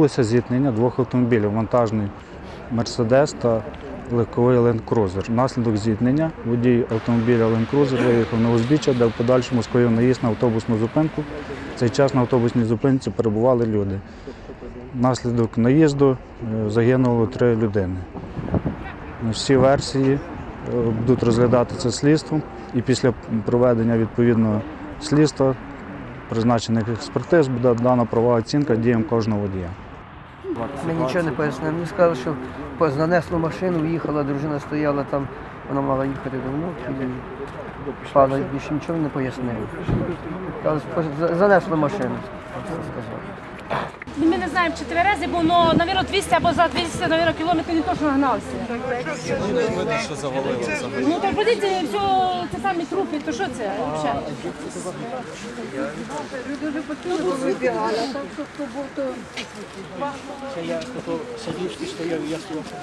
відбулося зіткнення двох автомобілів вантажний Мерседес та легковий Land Cruiser. Внаслідок зіткнення водій автомобіля Land Cruiser виїхав на узбіччя, де в подальшому скоїв наїзд на автобусну зупинку. В цей час на автобусній зупинці перебували люди. Внаслідок наїзду е, загинуло три людини. Всі версії е, будуть розглядати це слідством і після проведення відповідного слідства призначених експертиз буде дана правова оцінка діям кожного водія. Мені нічого не пояснили. Мені сказали, що занесло машину, їхала, дружина стояла там, вона мала їхати до внуки і впала, більше нічого не пояснили. Занесло машину. Сказали. Ми не знаємо, чи тверези, бо ну, навірно, 200 або за 200 навірно, кілометрів він точно гнався. Ну так подивіться, все це самі трупи, то що це взагалі? Це я хто садівський стояв, я слухав.